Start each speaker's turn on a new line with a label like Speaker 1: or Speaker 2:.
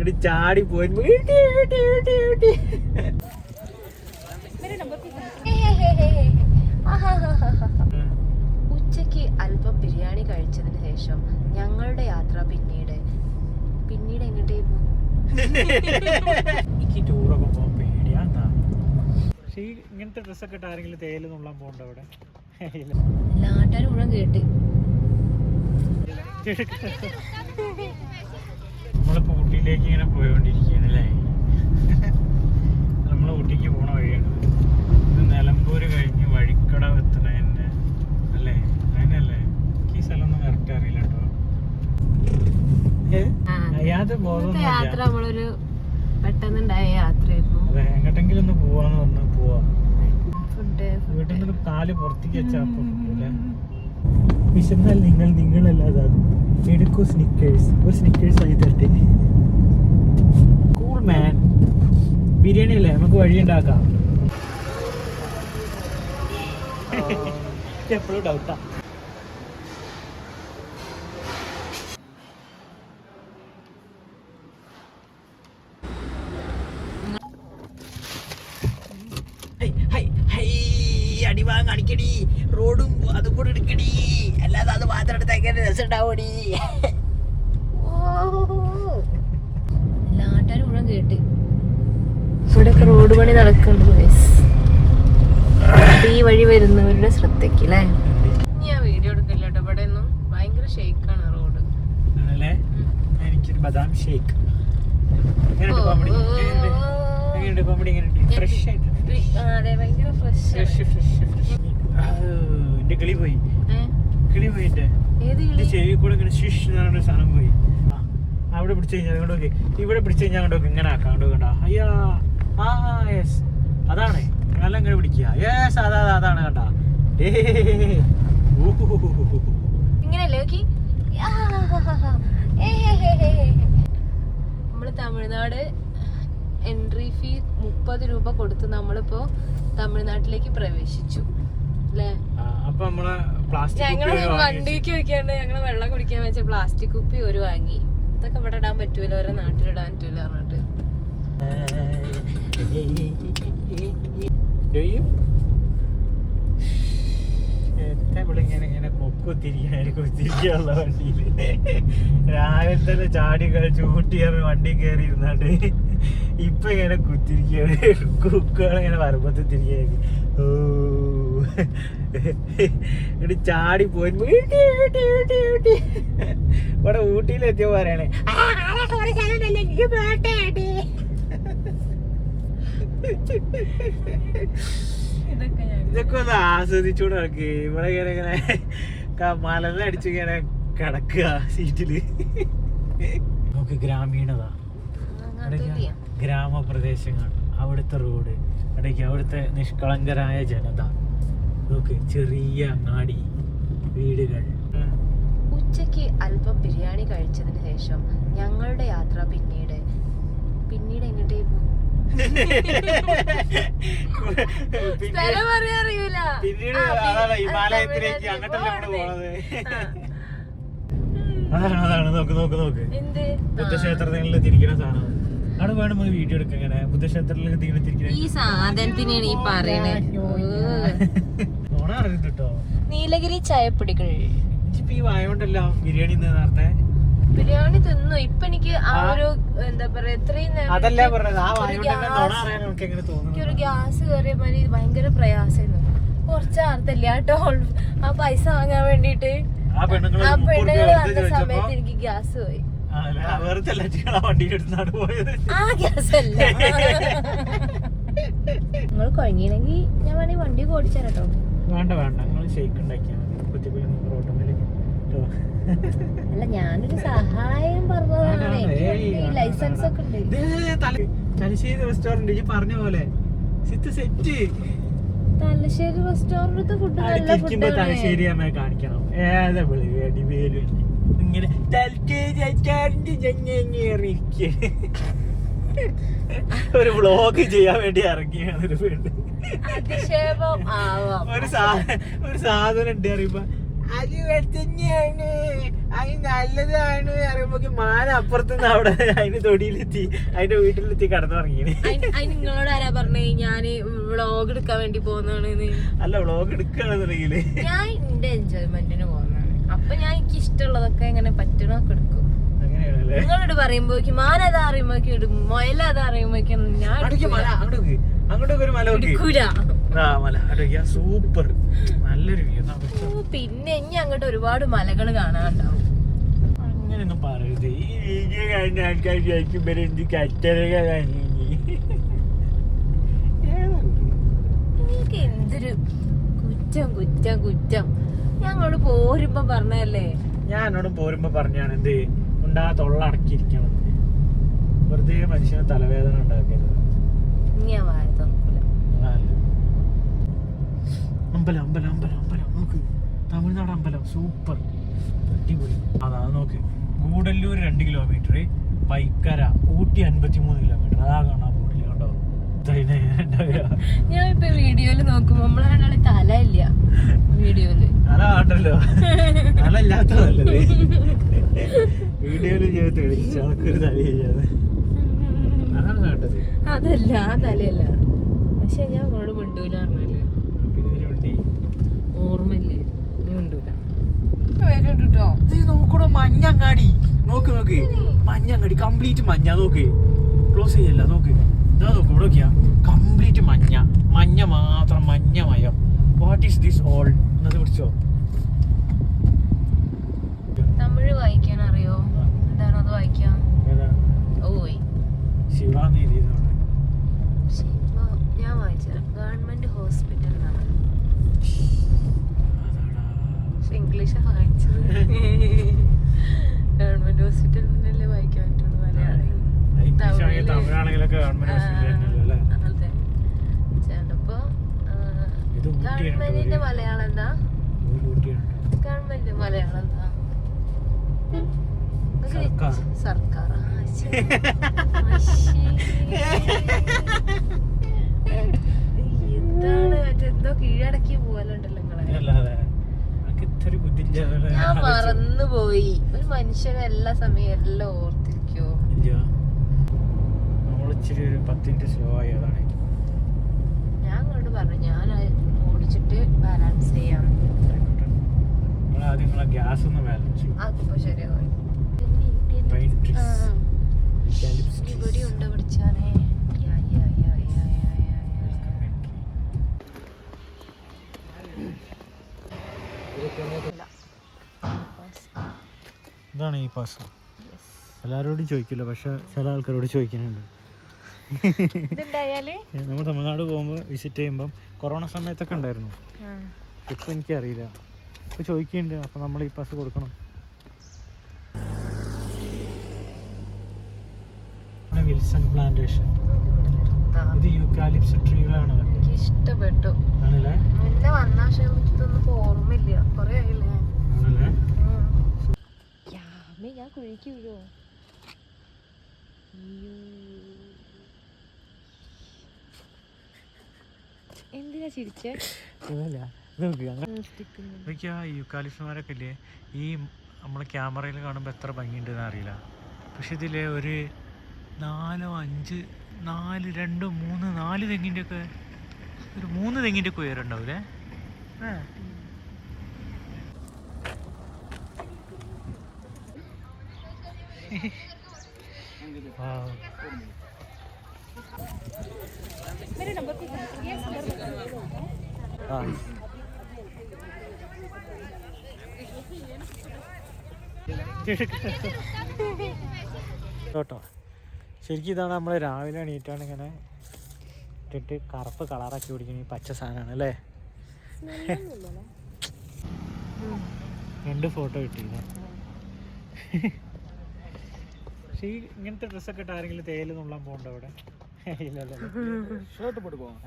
Speaker 1: ഇങ്ങോട്ട് ചാടി പോയി.
Speaker 2: ഉച്ചയ്ക്ക് അല്പം ബിരിയാണി കഴിച്ചതിന് ശേഷം ഞങ്ങളുടെ യാത്ര പിന്നീട് പിന്നീട് എങ്ങോട്ടേ
Speaker 1: എനിക്ക് ടൂറൊക്കെ പോകാൻ പേടിയാ എന്താ പക്ഷേ ഈ ഇങ്ങനത്തെ ഡ്രസ്സൊക്കെ ഇട്ട് ആരെങ്കിലും തേയില നുള്ളാൻ പോകണ്ട അവിടെ ഇല്ല.
Speaker 2: നാട്ടുകാർ കേട്ട്
Speaker 1: നമ്മളിപ്പോ ഊട്ടിയിലേക്ക് ഇങ്ങനെ പോയോണ്ടിരിക്കുകയാണ് അല്ലേ? നമ്മൾ ഊട്ടിക്ക് പോണ വഴിയാണ്. ഇത് നിലമ്പൂർ കഴിഞ്ഞ് വഴിക്കടവ് എത്തണ തന്നെ അല്ലേ? അതിനല്ലേ ഈ സ്ഥലം ഒന്നും കറക്റ്റ് അറിയില്ല കേട്ടോ. യാത്ര
Speaker 2: യാത്ര നമ്മളൊരു പെട്ടെന്നുണ്ടായ യാത്രയായിരുന്നു.
Speaker 1: അതെ എങ്ങോട്ടെങ്കിലും ഒന്ന് പോവാന്ന് പറഞ്ഞു പോവാ. വീട്ടിൽ നിന്ന് കാൽ പുറത്തേക്ക് വെച്ചാൽ കിട്ടൂലേ? വിശന്നാൽ നിങ്ങൾ നിങ്ങളല്ലാതെ എടുക്കൂ സ്നിക്കേഴ്സ് ഒരു സ്നിക്കേഴ്സ് ആയി തരട്ടെ. മാൻ ബിരിയാണി അല്ലേ? നമുക്ക് വഴി ഉണ്ടാക്കാം. എപ്പോഴും ഡൗട്ടാ അടിവാങ് അടിക്കടി റോഡും അതും കൂടെ എടുക്കടി. അല്ലാതെ അത് മാത്രം എടുത്ത് എങ്ങനെ രസം ഉണ്ടാവടി
Speaker 2: കേട്ട്. ഇവിടെയൊക്കെ റോഡ് പണി നടക്കുന്നുണ്ട്. ഈ വഴി വരുന്നവരുടെ ശ്രദ്ധയ്ക്ക് അല്ലേ ഞാൻ വീഡിയോ എടുക്കില്ല കേട്ടോ. ഇവിടെ ഒന്നും ഭയങ്കര ഷേക്കാണ് റോഡ്.
Speaker 1: എനിക്കൊരു ബദാം ഷേക്ക് കിളി പോയി. കിളി പോയി എന്റെ
Speaker 2: ഏത്
Speaker 1: എന്റെ ചെവി കൂടെ ഇങ്ങനെ ഷിഷ് എന്ന് പറഞ്ഞ സാധനം പോയി. അവിടെ പിടിച്ചു കഴിഞ്ഞാൽ അങ്ങോട്ട് നോക്കി. ഇവിടെ പിടിച്ചു കഴിഞ്ഞാൽ നോക്കി. ഇങ്ങനെ ആക്കാം. അങ്ങോട്ട് കണ്ട. അയ്യാ. ആ യെസ് അതാണ്. നല്ല ഇങ്ങനെ പിടിക്കുക. യെസ് അതാ അതാ, അതാണ് കണ്ട.
Speaker 2: നമ്മൾ തമിഴ്നാട് എൻട്രി ഫീ മുപ്പത് രൂപ കൊടുത്ത് നമ്മളിപ്പോ തമിഴ്നാട്ടിലേക്ക് പ്രവേശിച്ചു അല്ലേ ഞങ്ങൾ വണ്ടിക്ക് വെക്കാണ്ട് ഞങ്ങൾ വെള്ളം കുടിക്കാൻ വെച്ച പ്ലാസ്റ്റിക് കുപ്പി ഒരു വാങ്ങി ഇതൊക്കെ ഇവിടെ ഇടാൻ പറ്റൂല ഓരോ നാട്ടിലിടാൻ പറ്റൂല പറഞ്ഞിട്ട്.
Speaker 1: രാവിലെ തന്നെ ചാടി ചൂട്ടി വണ്ടി കയറി ഇരുന്നാണ്ട് ഇപ്പൊ ഇങ്ങനെ കുത്തിരിക്കുകയാണ് കുക്കുകൾ ഇങ്ങനെ വരമ്പത്ത് തിരികെ ഓ. എന്നിട്ട് ചാടി പോയി. വീട്ടി വീട്ടി വീട്ടി വീട്ടി. ഇവിടെ ഊട്ടിയിലെത്തിയ പറയണേ.
Speaker 2: ഇതൊക്കെ
Speaker 1: ഒന്ന് ആസ്വദിച്ചോണ്ട് നടക്ക്. ഇവിടെ ഇങ്ങനെ ഇങ്ങനെ ക- അടിച്ചു ഇങ്ങനെ കിടക്കുക സീറ്റിൽ. നമുക്ക് ഗ്രാമീണത. ഗ്രാമപ്രദേശങ്ങൾ അവിടുത്തെ റോഡ് ഇടയ്ക്ക് അവിടുത്തെ നിഷ്കളങ്കരായ ജനത. നോക്ക് ചെറിയ അങ്ങാടി വീടുകൾ.
Speaker 2: ഉച്ചയ്ക്ക് അല്പം ബിരിയാണി കഴിച്ചതിന് ശേഷം ഞങ്ങളുടെ യാത്ര പിന്നീട് പിന്നീട് സ്ഥലം പറയാൻ അറിയൂല.
Speaker 1: പിന്നീട് അതാണ് ഹിമാലയത്തിലേക്ക്
Speaker 2: തമിഴ്നാട്ടിലേക്ക്
Speaker 1: അങ്ങോട്ടല്ലേ നമ്മൾ
Speaker 2: പോണത്.
Speaker 1: അതാണ്. അതാണ് നോക്ക് നോക്ക് നോക്ക്.
Speaker 2: എന്ത്?
Speaker 1: ബുദ്ധക്ഷേത്രങ്ങളിൽ തിരിക്കുന്ന സാധനം. അവിടെ വേണം നമുക്ക് വീഡിയോ എടുക്കാം ഇങ്ങനെ ബുദ്ധക്ഷേത്രത്തിൽ തിരിക്കുന്ന
Speaker 2: ഈ സാധനത്തിനാണ് ഈ പറയണേ.
Speaker 1: കേട്ടോ
Speaker 2: നീലഗിരി ചായപ്പൊടികൾ.
Speaker 1: ഇപ്പൊ ഈ വായോണ്ടല്ലോ ബിരിയാണി നേരത്തെ.
Speaker 2: ബിരിയാണി തിന്നു. ഇപ്പൊ എനിക്ക് ആ. ഒരു എന്താ പറയാ ഇത്രയും എനിക്കൊരു ഗ്യാസ് കയറിയ പോലെ ഭയങ്കര പ്രയാസമായിരുന്നു. കുറച്ച് ആർത്തല്ല കേട്ടോ ആ പൈസ വാങ്ങാൻ വേണ്ടിട്ട്
Speaker 1: ആ പെണ്ണുങ്ങൾ
Speaker 2: വന്ന സമയത്ത് എനിക്ക് ഗ്യാസ് പോയി. ആ ഗ്യാസ് അല്ല നിങ്ങൾ കുഴങ്ങിയില്ലെങ്കിൽ ഞാൻ വേണമെങ്കിൽ വണ്ടി ഓടിച്ചാൽ കേട്ടോ
Speaker 1: വേണ്ട വേണ്ട. നിങ്ങൾ ഷെയ്ക്ക് ഉണ്ടാക്കിയാൽ മതി. കേട്ടോ
Speaker 2: അല്ല ഞാനൊരു സഹായം പറഞ്ഞതാണ്. ലൈസൻസ് ഒക്കെ ഉണ്ട്.
Speaker 1: ദേ, തല- തലശ്ശേരി റെസ്റ്റോറന്റ് ഈ പറഞ്ഞ പോലെ. സിത്ത് സെറ്റ്
Speaker 2: തലശ്ശേരി റെസ്റ്റോറന്റ് ഫുഡ് നല്ല ഫുഡ്
Speaker 1: തലശ്ശേരി കാണിക്കണം. ഏതാ വിളി ഇങ്ങനെ തലശ്ശേരി റെസ്റ്റോറന്റ് ചെങ്ങിറങ്ങിയിരിക്കുകയാണ് ഒരു ബ്ലോഗ് ചെയ്യാൻ വേണ്ടി ഇറങ്ങിയാണ് ഒരു പെണ്ണ്
Speaker 2: അതിക്ഷേപം ആവാം.
Speaker 1: ഒരു ഒരു സാധനം ഉണ്ട് അറിയുമ്പോ അത് തന്നെയാണ് അത് നല്ലതാണ്. അറിയുമ്പോ മാന അപ്പുറത്തുനിന്ന് അവിടെ അതിന് തൊടിയിലെത്തി അതിന്റെ വീട്ടിലെത്തി
Speaker 2: അയിന് നിങ്ങളോട് ആരാ പറഞ്ഞേ? ഞാൻ വ്ളോഗ് എടുക്കാൻ വേണ്ടി പോകുന്നതാണ്
Speaker 1: അല്ല വ്ളോഗ് എടുക്കുകയാണെന്നുണ്ടെങ്കിൽ.
Speaker 2: ഞാൻ എന്റെ എൻജോയ്മെന്റിന് പോകുന്നതാണ്. അപ്പൊ ഞാൻ എനിക്ക് ഇഷ്ടമുള്ളതൊക്കെ എങ്ങനെ പറ്റണൊക്കെ എടുക്കും. നിങ്ങളോട് പറയുമ്പോഴേക്കും മാന അതാ അറിയുമ്പോഴേക്കും ഇടും മൊയല അതാ അറിയുമ്പോഴേക്കും ഞാൻ
Speaker 1: അങ്ങോട്ടേക്ക് ഒരു മല മല. സൂപ്പർ. നല്ലൊരു വ്യൂ
Speaker 2: ഓ, പിന്നെ ഇനി അങ്ങോട്ട് ഒരുപാട് മലകൾ കാണാനുണ്ടാവും.
Speaker 1: അങ്ങനെയൊന്നും പറയരുത്. ഈ വീഡിയോ ആൾക്കാർ എന്ത് കച്ചറക കഴിഞ്ഞു
Speaker 2: നിങ്ങൾക്ക് എന്തൊരു കുറ്റം കുറ്റം കുറ്റം. ഞങ്ങളോട് പോരുമ്പോ പറഞ്ഞല്ലേ
Speaker 1: ഞാൻ എന്നോട് പോരുമ്പോ പറഞ്ഞാണ് എന്ത്? ഉണ്ടാ തൊള്ള അടക്കിയിരിക്കണം വെറുതെ മനുഷ്യന് തലവേദന ഉണ്ടാക്കരുത്. അമ്പലം അമ്പലം അമ്പലം അമ്പലം. നോക്ക്. തമിഴ്നാട് അമ്പലം. സൂപ്പർ. അടിപൊളി. അതാ നോക്ക്. ഗൂഡല്ലൂർ രണ്ട് കിലോമീറ്റർ പൈക്കര ഊട്ടി അൻപത്തി മൂന്ന് കിലോമീറ്റർ അതാ കാണാൻ ബോർഡിൽ കേട്ടോ
Speaker 2: ഞാൻ ഇപ്പൊ വീഡിയോയിൽ നോക്കുമ്പോ നമ്മളെ രണ്ടാളി തല ഇല്ല
Speaker 1: വീഡിയോയിൽ കാണ്ടല്ലോ തല ഇല്ലാത്തതല്ലത് വീഡിയോയിൽ ചെയ്ത് തെളിയിച്ചു ആൾക്കൊരു തല ചെയ്യാതെ അതാണ് വേണ്ടത്
Speaker 2: അതല്ല ആ തലയല്ല. പക്ഷെ ഞാൻ അവളോട് മിണ്ടൂല പറഞ്ഞാൽ.
Speaker 1: പിന്നെ ഇതിന് വേണ്ടി
Speaker 2: ഓർമ്മയില്ലേ? നീ മിണ്ടൂല. കേട്ടോ
Speaker 1: നോക്കണോ മഞ്ഞങ്ങാടി നോക്ക് നോക്ക്. മഞ്ഞങ്ങാടി കംപ്ലീറ്റ് മഞ്ഞ. നോക്ക്. ക്ലോസ് ചെയ്യല്ല നോക്ക്. ഇതാ നോക്ക് ഇവിടെ നോക്കിയാ. കംപ്ലീറ്റ് മഞ്ഞ. മഞ്ഞ മാത്രം മഞ്ഞ മയം. വാട്ട് ഈസ് ദിസ് ഓൾ എന്നത് പിടിച്ചോ. തമിഴാണെങ്കിലൊക്കെ ഗവൺമെന്റ്
Speaker 2: ചിലപ്പോ ഗവൺമെന്റിന്റെ മലയാളം എന്താ ഗവൺമെന്റ് മലയാളം എന്താ
Speaker 1: സർക്കാർ.
Speaker 2: എന്താണ് മറ്റെന്തോ കീഴടക്കി നിങ്ങളെ? ഞാൻ മറന്നുപോയി. ഒരു മനുഷ്യനെ എല്ലാ സമയം എല്ലാം ഓർത്തിരിക്കോ
Speaker 1: നമ്മളിച്ചിരി ഒരു പത്തിന്റെ സ്ലോ ആയി അതാണ്
Speaker 2: ഞാൻ അങ്ങോട്ട് പറഞ്ഞു ഞാൻ ഓടിച്ചിട്ട് ബാലൻസ് ചെയ്യാം.
Speaker 1: ആദ്യം നിങ്ങളെ ഗ്യാസ് ഒന്ന് ബാലൻസ്
Speaker 2: ശരിയാവും.
Speaker 1: ഇതാണ് ഈ പാസ് എല്ലാവരോടും ചോദിക്കില്ല പക്ഷെ ചില ആൾക്കാരോട് ചോദിക്കുന്നുണ്ട്.
Speaker 2: ഇതുണ്ടായാൽ
Speaker 1: നമ്മൾ തമിഴ്നാട് പോകുമ്പോൾ വിസിറ്റ് ചെയ്യുമ്പം കൊറോണ സമയത്തൊക്കെ ഉണ്ടായിരുന്നു. ഇപ്പൊ എനിക്കറിയില്ല. ഇപ്പം ചോദിക്കുന്നുണ്ട്. അപ്പം നമ്മൾ ഈ പാസ് കൊടുക്കണം. Wilson plantation. ഇത് യൂക്കാലിപ്സ് ട്രീകളാണ്.
Speaker 2: എനിക്ക് ഇഷ്ടപ്പെട്ടു
Speaker 1: ആണല്ലേ?
Speaker 2: മുന്നേ വന്ന പക്ഷെ എനിക്കിതൊന്നും ഓർമ്മയില്ല. കൊറേ ആയില്ലേ?
Speaker 1: ആണല്ലേ?
Speaker 2: ഞാൻ കുഴിക്ക് വീഴോ എന്തിനാ ചിരിച്ചേ
Speaker 1: ഇതല്ല ഇത് നോക്ക് അങ്ങ് നോക്കി ആ ഇല്ലേ ഈ നമ്മളെ ക്യാമറയിൽ കാണുമ്പോൾ എത്ര ഭംഗിയുണ്ടെന്ന് അറിയില്ല. പക്ഷെ ഇതിലെ ഒരു നാലോ അഞ്ച് നാല് രണ്ട് മൂന്ന് നാല് തെങ്ങിന്റെ ഒക്കെ ഒരു മൂന്ന് തെങ്ങിന്റെ ഒക്കെ ഉയരം ഉണ്ടാവില്ലേ ആ. Wow. ആ കേട്ടോ. ശരിക്കും ഇതാണ് നമ്മൾ രാവിലെ എണീറ്റാണ് ഇങ്ങനെ ഇട്ടിട്ട് കറുപ്പ് കളറാക്കി പിടിക്കുന്ന ഈ പച്ച സാധനമാണ് അല്ലേ? രണ്ട് ഫോട്ടോ കിട്ടിയില്ല? പക്ഷേ ഇങ്ങനത്തെ ഡ്രസ്സൊക്കെ ഇട്ട് ആരെങ്കിലും തേയില നുള്ളാൻ പോകണ്ടോ അവിടെ? இல்லை
Speaker 3: ஷர்ட் போட்டுக்குவோம்